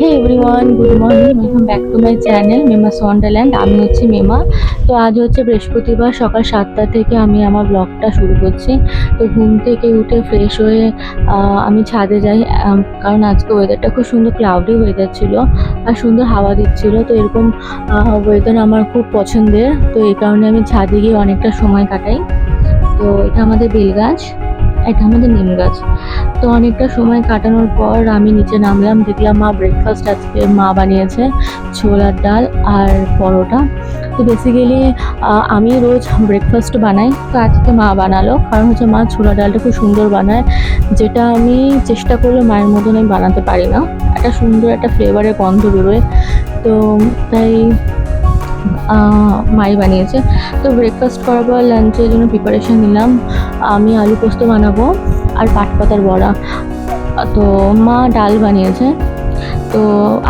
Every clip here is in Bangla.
Hey everyone good morning welcome back to my channel Mema wonderland আমি হচ্ছি মেমা। তো আজ হচ্ছে বৃহস্পতিবার, সকাল সাতটা থেকে আমি আমার ব্লগটা শুরু করছি। তো ঘুম থেকে উঠে ফ্রেশ হয়ে আমি ছাদে যাই কারণ আজকে ওয়েদারটা খুব সুন্দর ক্লাউডি ওয়েদার ছিল আর সুন্দর হাওয়া দিচ্ছিল। তো এরকম ওয়েদার আমার খুব পছন্দের। তো এই কারণে আমি ছাদে গিয়ে অনেকটা সময় কাটাই। তো এটা আমাদের বেল গাছ এটা আমাদের নিম গাছ। তো অনেকটা সময় কাটানোর পর আমি নিচে নামলাম, দেখলাম মা ব্রেকফাস্ট আজকে মা বানিয়েছে, ছোলার ডাল আর পরোটা। তো বেসিক্যালি আমি রোজ ব্রেকফাস্ট বানাই, তো আজকে মা বানালো, কারণ হচ্ছে মা ছোলা ডালটা খুব সুন্দর বানায়, যেটা আমি চেষ্টা করলে মায়ের মতন আমি বানাতে পারি না। একটা সুন্দর একটা ফ্লেভারের গন্ধ বেরোয়। তো তাই মাই বানিয়েছে। তো ব্রেকফাস্ট করার পর লাঞ্চের জন্য প্রিপারেশন নিলাম। আমি আলু পোস্ত বানাবো আর পাটপাতার বড়া। তো মা ডাল বানিয়েছে। তো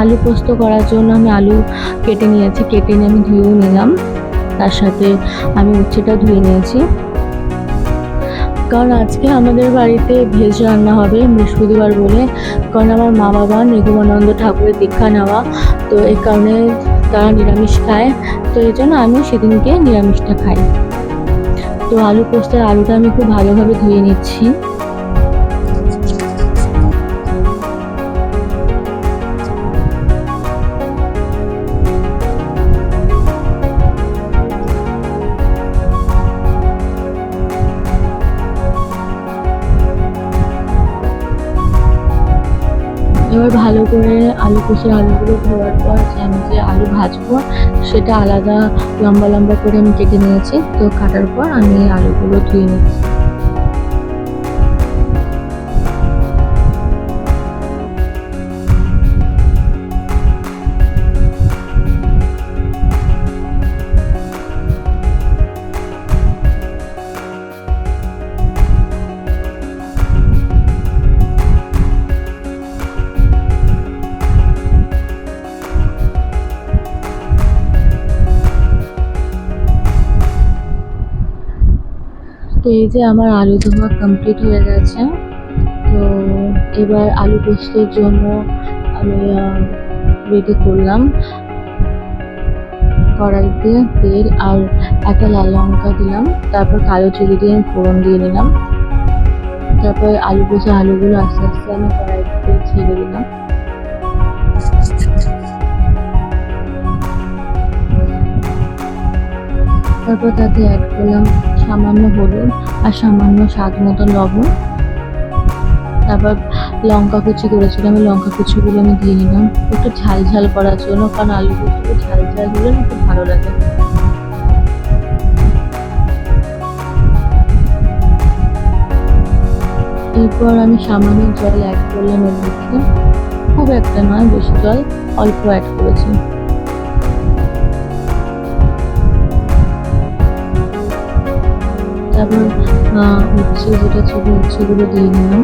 আলু পোস্ত করার জন্য আমি আলু কেটে নিয়েছি। কেটে নিয়ে আমি ধুয়েও নিলাম। তার সাথে আমি উচ্ছেটা ধুয়ে নিয়েছি। কারণ আজকে আমাদের বাড়িতে ভেজ রান্না হবে বৃহস্পতিবার বলে। কারণ আমার মা বাবা নিগমানন্দ ঠাকুরের দীক্ষা নেওয়া। তো এই কারণে তারা নিরামিষ খায়, তো এই জন্য আমিও সেদিনকে নিরামিষটা খাই। তো আলু পোস্তের আলুটা আমি খুব ভালোভাবে ধুয়ে নিচ্ছি। এবার ভালো করে আলু কষে আলুগুলো ধোয়ার পর আমি যে আলু ভাজবো, সেটা আলাদা লম্বা লম্বা করে আমি কেটে নিয়েছি। তো কাটার পর আমি আলুগুলো ধুয়ে নিচ্ছি। তো এই যে আমার আলু ধোয়া কমপ্লিট হয়ে গেছে। তো এবার আলু পোস্তর জন্য আমি রেডি করলাম। কড়াইতে তেল আর একটা লাল লঙ্কা দিলাম। তারপর কালো চিলি দিয়ে ফোড়ন দিয়ে নিলাম। তারপর আলু পোস্ত আলুগুলো আস্তে আস্তে আমি কড়াইতে ছেড়ে দিলাম। তারপর তাতে অ্যাড করলাম সামান্য হলুদ আর সামান্য স্বাদ মতো লবণ। তারপর লঙ্কা কুচি করেছিলাম আমি লঙ্কা কুচিগুলো আমি দিয়ে নিলাম। একটু ঝাল ঝাল করার জন্য, কারণ আলু কুচিগুলো ঝাল ঝাল হলে না খুব ভালো লাগে। এরপর আমি সামান্য জল অ্যাড করলাম এর মধ্যে। খুব একটা নয়, বেশি জল অল্প অ্যাড করেছি। তারপর আহ, উচ্ছে যেটা ছিল উচ্ছেগুলো দিয়ে নিলাম।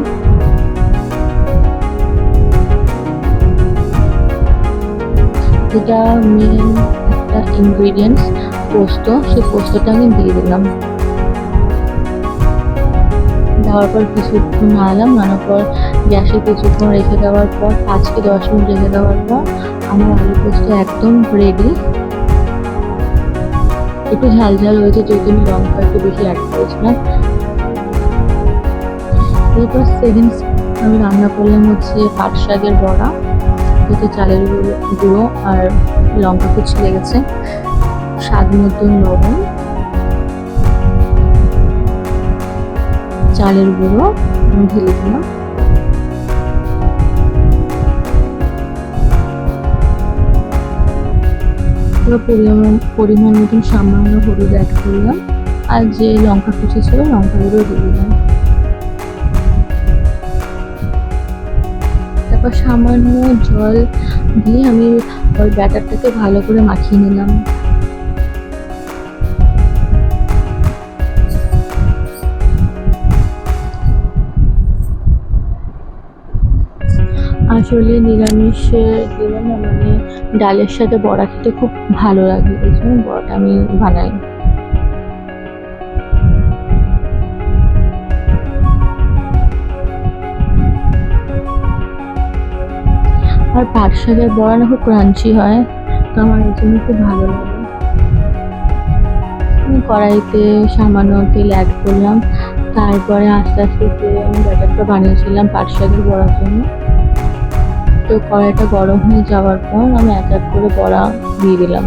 যেটা মেন একটা ইনগ্রিডিয়েন্টস পোস্ত সেই পোস্তটা আমি দিয়ে দিলাম। দেওয়ার পর কিছুক্ষণ নাড়ালাম নাড়ার পর গ্যাসে কিছুক্ষণ রেখে দেওয়ার পর পাঁচ দশ মিনিট রেখে দেওয়ার পর আমার আলু পোস্ত একদম রেডি একটু ঝাল ঝাল হয়েছে যেহেতু আমি লঙ্কা একটু বেশি অ্যাড করেছিলাম এরপর সেকেন্ড আমি রান্না করলাম হচ্ছে পাট শাকের বড়া এতে চালের গুঁড়ো আর লঙ্কা কুচি লেগেছে, স্বাদ মতন লবণ, চালের গুঁড়ো ঢেলে দিলাম এবার পরিমাণ পরিমাণ মতন সামান্য হলুদ অ্যাড করলাম। আর যে লঙ্কা কুচি ছিল, লঙ্কাগুলো দিয়ে দিলাম। তারপর সামান্য জল দিয়ে আমি ওই ব্যাটারটাকে ভালো করে মাখিয়ে নিলাম। আসলে নিরামিষে দিনে না মানে ডালের সাথে বড়া খেতে খুব ভালো লাগে। এই জন্য বড়াটা আমি বানাই। আর পাট শাকের বড়া না খুব ক্রাঞ্চি হয়, তো আমার এই জন্য খুব ভালো লাগে। কড়াইতে সামান্য তেল অ্যাড করলাম, তারপরে আস্তে আস্তে করে আমি ব্যাটারটা বানিয়েছিলাম পাট শাকের বড়ার জন্য। তো কড়াইটা গরম হয়ে যাওয়ার পর আমি এক এক করে বড়া দিয়ে দিলাম।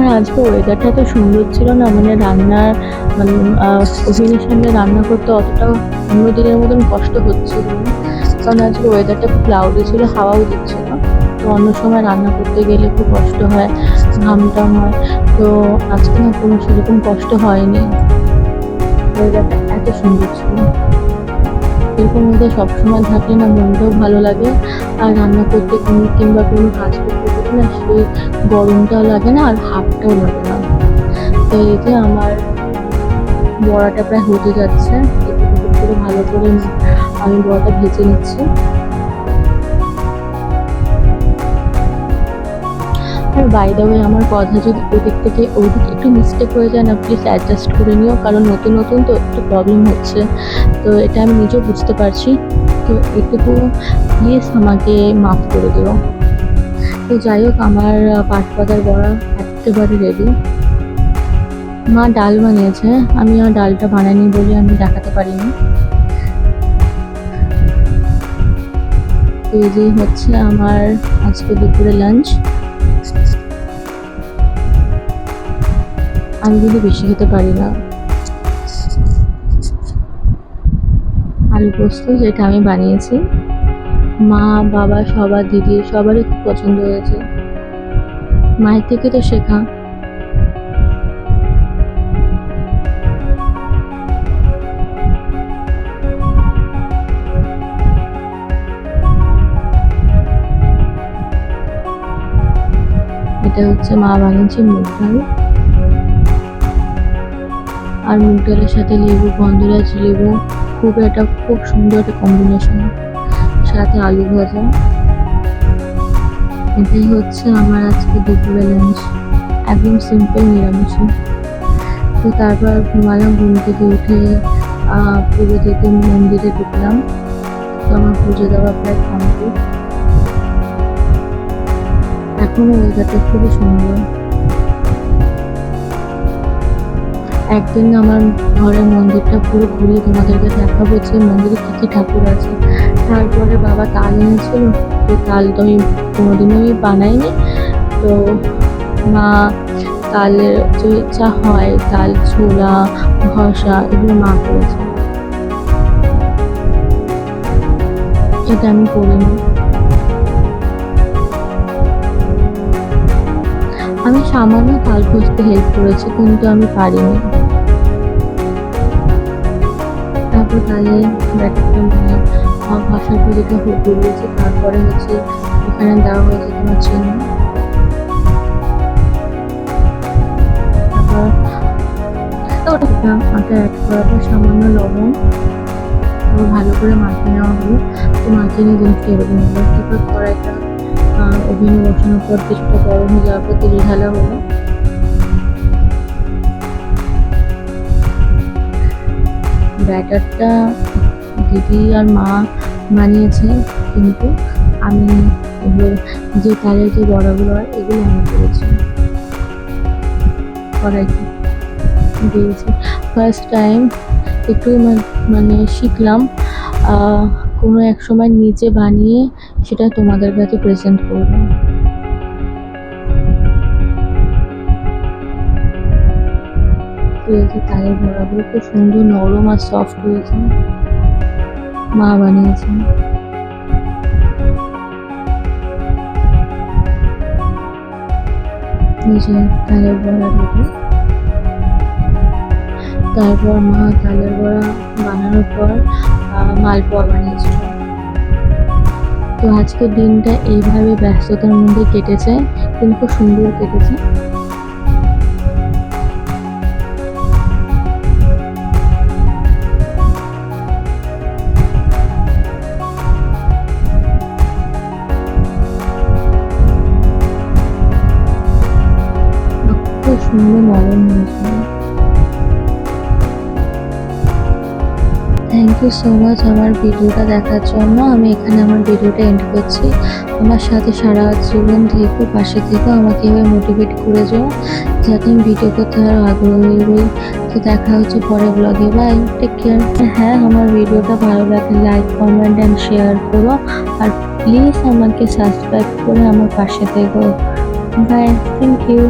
আর আজকে ওয়েদারটা তো সুন্দর ছিল না মানে রান্নার মানে ওভেনের সামনে রান্না করতে অতটা অন্য দিনের মতন কষ্ট হচ্ছিল না। কারণ আজকে ওয়েদারটা খুব ক্লাউডি ছিল, হাওয়াও দিচ্ছিল। তো অন্য সময় রান্না করতে গেলে খুব কষ্ট হয় ঘাম টাম হয়। তো আজকে না কোনো সেরকম কষ্ট হয়নি। ওয়েদারটা এত সুন্দর ছিল। এরকম মধ্যে সবসময় থাকলে না মনটাও ভালো লাগে। আর রান্না করতে কোনো কিংবা কোনো কাজ করতে না, সেই গরমটাও লাগে না আর হাফটাও লাগে না। তো এই যে আমার বড়াটা প্রায় হতে যাচ্ছে একটু একটু করে ভালো করে আমি বড়াটা ভেজে নিচ্ছি। আর বাই আমার কথা যদি ওদিক থেকে ওদিক একটু মিস্টেক হয়ে যায় না প্লিজ অ্যাডজাস্ট করে নিও, কারণ নতুন নতুন তো একটু প্রবলেম হচ্ছে। তো এটা আমি নিজেও বুঝতে পারছি। তো এটুকু প্লিজ আমাকে মাফ করে দিও। তো যাই হোক, আমার পাট পাতার বড়া একেবারে রেডি মা ডাল বানিয়েছে, আমি আমার ডালটা বানাইনি বলে আমি দেখাতে পারিনি। এই যে হচ্ছে আমার আজকে দুপুরে লাঞ্চ আমি কিন্তু বেশি খেতে পারি না। আলু পোস্ত যেটা আমি বানিয়েছি। মা, বাবা, সবার দিদি সবারই খুব পছন্দ হয়েছে। মায়ের থেকে তো শেখা। এটা হচ্ছে মা বানিয়েছে মুগ ডাল। আর মুগ ডালের সাথে লেবু, গন্ধরাজ লেবু, খুব একটা, খুব সুন্দর একটা কম্বিনেশন সাথে আলু ভাজা। এটাই হচ্ছে আমার আজকে দুপুরে লাঞ্চ একদম সিম্পল নিরামিষ। তো তারপর ঘুমালাম, ঘুম থেকে উঠে পুজো দিতে মন্দিরে ঢুকলাম। তো আমার পুজো দেওয়া প্রায় কমপ্লিট এখনও ওয়েদারটা খুবই সুন্দর। একদিন আমার ঘরের মন্দিরটা পুরো ঘুরিয়ে তোমাদেরকে দেখাবো যে মন্দিরে কী কী ঠাকুর আছে। তারপরে বাবা তাল এনেছিল, তো তাল তো আমি কোনোদিনও আমি বানাইনি। তো মা তালের যে ইচ্ছা হয়, তাল, ছোলা ঘষা এগুলো মা করেছে। এটা আমি করি করিনি। আমি সামান্য তাল খুঁজতে হেল্প করেছি, কিন্তু আমি পারিনি। তারপর তাহলে ব্যাটারটা ভাষার পুজোটা দিয়েছে তারপরে হচ্ছে এখানে দেওয়া হয়েছে তোমার চিনি আটা অ্যাড করাটা সামান্য লবণ। ভালো করে মাখিয়ে নেওয়া হলো। তো মাখিয়ে নিয়ে জিনিসটা এরকম হলো। তারপর কড়াইটা ওভেনে বসানোর পর কিছুটা গরম হয়ে যাওয়ার পর তেল ঢালা হলো। ব্যাটারটা দিদি আর মা বানিয়েছে কিন্তু আমি যে তালের যে বড়াগুলো হয়, এগুলো আমি করেছি। কড়াইতে দিয়েছি। ফার্স্ট টাইম একটু মানে শিখলাম কোনো এক সময় নিজে বানিয়ে সেটা তোমাদের কাছে প্রেজেন্ট করব। হয়েছে তালের বড়াগুলো খুব সুন্দর নরম আর সফট হয়েছে। মা বানিয়েছেন। তালের বড়া রেডি তারপর মা তালের বড়া বানানোর পর মালপোয়া বানিয়েছিল। তো আজকের দিনটা এইভাবে ব্যস্ততার মধ্যে কেটেছে, কিন্তু খুব সুন্দর কেটেছে। সুন্দর নরম থ্যাংক ইউ সো মাচ আমার ভিডিওটা দেখার জন্য। আমি এখানে আমার ভিডিওটা এন্ড করছি। আমার সাথে সারা জীবন থেকো, পাশে থেকো, আমাকে এভাবে মোটিভেট করে যাও। যাতে আমি ভিডিও করতে আরও আগ্রহী হই তো দেখা হচ্ছে পরে ব্লগে বাই টেক কেয়ার হ্যাঁ আমার ভিডিওটা ভালো লাগলে লাইক কমেন্ট অ্যান্ড শেয়ার করো। আর প্লিজ আমাকে সাবস্ক্রাইব করে আমার পাশে থেকো। Bye thank you